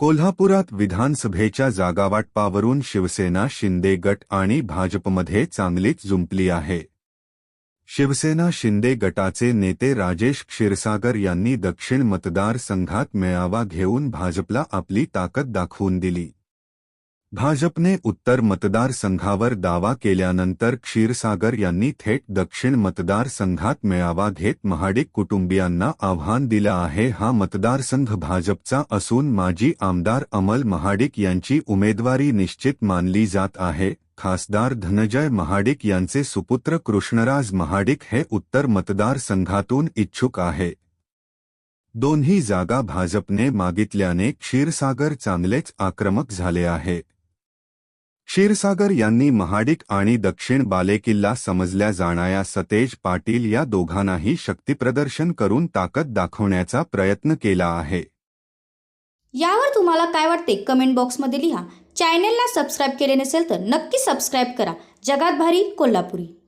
कोल्हापुरात विधानसभेच्या जागावाटपावरून शिवसेना शिंदे गट आणि भाजपमध्ये चांगलीच जुंपली आहे. शिवसेना शिंदे गटाचे नेते राजेश क्षीरसागर यांनी दक्षिण मतदारसंघात मेळावा घेऊन भाजपला आपली ताकद दाखवून दिली. भाजपने उत्तर मतदार मतदारसंघावर दावा केल्यानंतर क्षीरसागर यांनी थेट दक्षिण मतदारसंघात मेळावा घेत महाडिक कुटुंबियांना आव्हान दिलं आहे. हा मतदारसंघ भाजपचा असून माजी आमदार अमल महाडिक यांची उमेदवारी निश्चित मानली जात आहे. खासदार धनजय महाडिक यांचे सुपुत्र कृष्णराज महाडिक हे उत्तर मतदारसंघातून इच्छुक आहे. दोन्ही जागा भाजपने मागितल्याने क्षीरसागर चांगलेच आक्रमक झाले आहे. क्षीरसागर यांनी महाडिक आणि दक्षिण बालेकिल्ला समजल्या जाणाऱ्या सतेज पाटील या दोघांनाही शक्तीप्रदर्शन करून ताकद दाखवण्याचा प्रयत्न केला आहे. यावर तुम्हाला काय वाटते? कमेंट बॉक्समध्ये लिहा. चॅनेलला सबस्क्राईब केले नसेल तर नक्की सबस्क्राईब करा. जगात भारी कोल्हापुरी.